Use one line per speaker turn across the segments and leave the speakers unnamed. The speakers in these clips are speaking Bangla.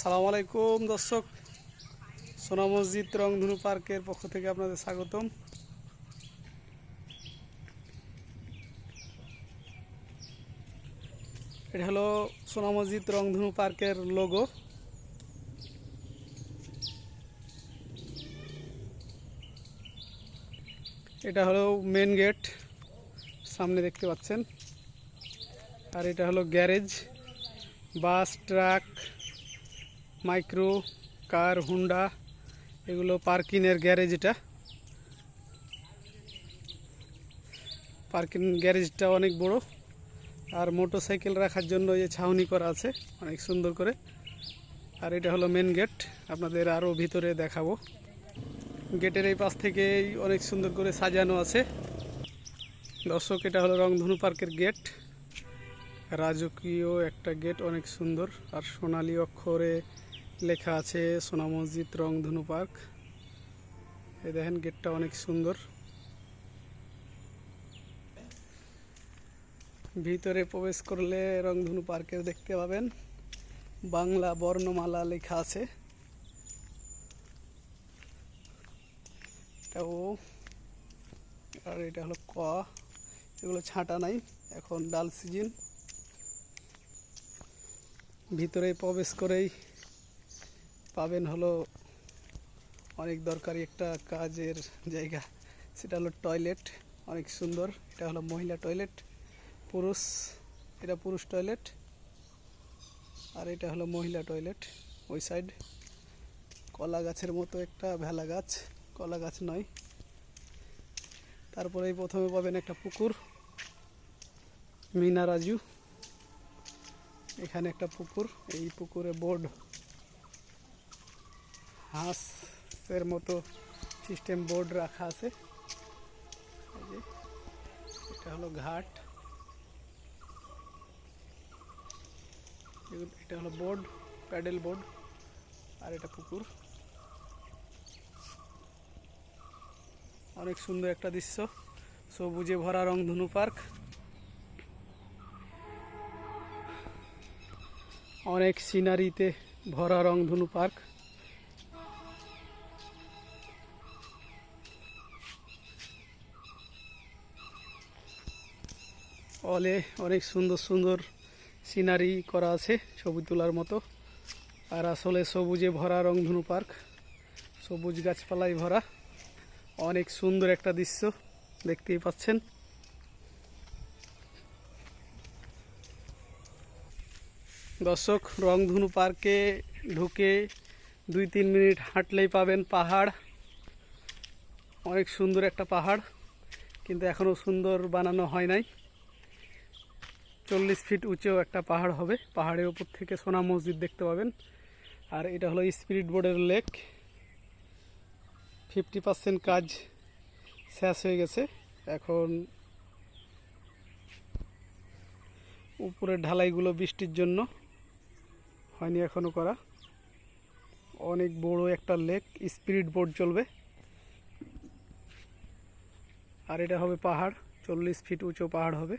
সালাম আলাইকুম, দর্শক। সোনা মসজিদ রংধনু পার্কের পক্ষ থেকে আপনাদের স্বাগতম। এটা হলো সোনা মসজিদ রংধনু পার্কের লোগো এটা হলো মেন গেট সামনে দেখতে পাচ্ছেন। আর এটা হলো garage bus truck micro car, Honda, এগুলো পার্কিংয়ের গ্যারেজ এটা। পার্কিং গ্যারেজটা অনেক বড়। আর মোটর সাইকেল রাখার জন্য যে ছাউনি করা আছে, অনেক সুন্দর করে। আর এটা হলো মেন গেট আপনাদের আরও ভিতরে দেখাবো। গেটের এই পাশ থেকেই অনেক সুন্দর করে সাজানো আছে। দর্শক, এটা হলো রংধনু পার্কের গেট রাজকীয় একটা গেট অনেক সুন্দর। আর সোনালি অক্ষরে লেখা আছে সোনা মসজিদ রংধনু পার্ক। এই দেখেন গেটটা অনেক সুন্দর। ভিতরে প্রবেশ করলে রংধনু পার্কের দেখতে পাবেন। বাংলা বর্ণমালা লেখা আছে। এটা ও। আর এটা হলো ক। এগুলো ছাঁটা নাই, এখন ডাল সিজন। ভিতরে প্রবেশ করেই পাবেন হলো অনেক দরকারি একটা কাজের জায়গা। সেটা হলো টয়লেট অনেক সুন্দর। এটা হলো মহিলা টয়লেট পুরুষ, এটা পুরুষ টয়লেট আর এটা হলো মহিলা টয়লেট ওই সাইড কলা গাছের মতো একটা ভেলা গাছ, কলা গাছ নয়। তারপরেই প্রথমে পাবেন একটা পুকুর, মিনা রাজু। এখানে একটা পুকুর, এই পুকুরে বোর্ড হাঁসের মতো সিস্টেম বোর্ড রাখা আছে। এটা হলো ঘাট। এটা হলো বোর্ড প্যাডেল বোর্ড আর এটা পুকুর। অনেক সুন্দর একটা দৃশ্য। সবুজে ভরা রংধনু পার্ক। অনেক সিনারিতে ভরা রংধনু পার্ক। অলে অনেক সুন্দর সুন্দর সিনারি করা আছে ছবি তোলার মতো। আর আসলে সবুজে ভরা রংধনু পার্ক, সবুজ গাছপালায় ভরা। অনেক সুন্দর একটা দৃশ্য দেখতেই পাচ্ছেন। দর্শক, রংধনু পার্কে ঢুকে দুই তিন মিনিট হাঁটলেই পাবেন পাহাড়। অনেক সুন্দর একটা পাহাড়, কিন্তু এখনও সুন্দর বানানো হয় নাই। চল্লিশ ফিট উঁচু একটা পাহাড় হবে। পাহাড়ের উপর থেকে সোনা মসজিদ দেখতে পাবেন। আর এটা হলো স্পিরিট বোর্ডের লেক ফিফটি পার্সেন্ট কাজ শেষ হয়ে গেছে। এখন উপরের ঢালাইগুলো বৃষ্টির জন্য হয়নি এখনও করা। অনেক বড় একটা লেক স্পিরিট বোর্ড চলবে। আর এটা হবে পাহাড়, চল্লিশ ফিট উঁচু পাহাড় হবে।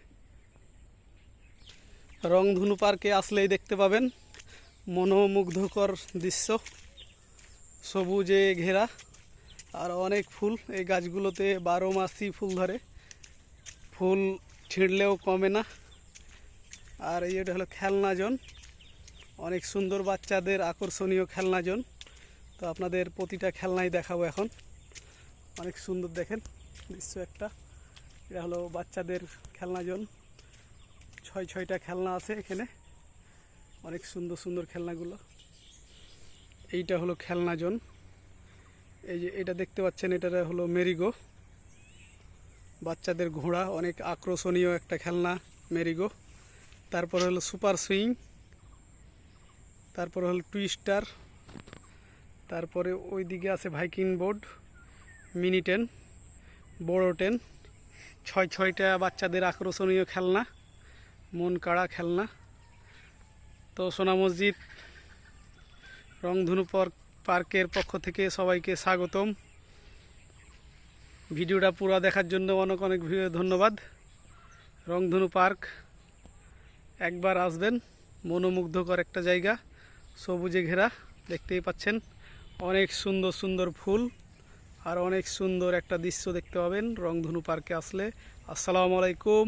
রংধনু পার্কে আসলেই দেখতে পাবেন মনোমুগ্ধকর দৃশ্য। সবুজে ঘেরা আর অনেক ফুল। এই গাছগুলোতে বারো মাসই ফুল ধরে। ফুল ছিঁড়লেও কমে না। আর এই হলো খেলনা জন। অনেক সুন্দর বাচ্চাদের আকর্ষণীয় খেলনা জন। তো আপনাদের প্রতিটা খেলনাই দেখাবো এখন। অনেক সুন্দর দেখেন। দৃশ্য একটা। এটা হলো বাচ্চাদের খেলনা জন। ছয় ছয়টা খেলনা আছে এখানে। অনেক সুন্দর সুন্দর খেলনাগুলো। এইটা হলো খেলনা জন। এই যে এটা দেখতে পাচ্ছেন এটা হলো মেরিগো। বাচ্চাদের ঘোড়া, অনেক আকর্ষণীয় একটা খেলনা, মেরিগো। তারপর হলো সুপার সুইং। তারপর হলো টুইস্টার। তারপরে ওই দিকে আছে ভাইকিং বোর্ড, মিনি টেন, বড় টেন। ছয় ছয়টা বাচ্চাদের আকর্ষণীয় খেলনা। মন কাড়া খেলনা। তো সোনা মসজিদ, রংধনু পার্ক, পার্কের পক্ষ থেকে সবাইকে স্বাগতম। ভিডিওটা পুরো দেখার জন্য অনেক অনেক ধন্যবাদ। রংধনু পার্ক, একবার আসবেন, মনোমুগ্ধকর একটা জায়গা, সবুজে ঘেরা, দেখতেই পাচ্ছেন। অনেক সুন্দর সুন্দর ফুল আর অনেক সুন্দর একটা দৃশ্য দেখতে পাবেন রংধনু পার্কে আসলে। আসসালামু আলাইকুম।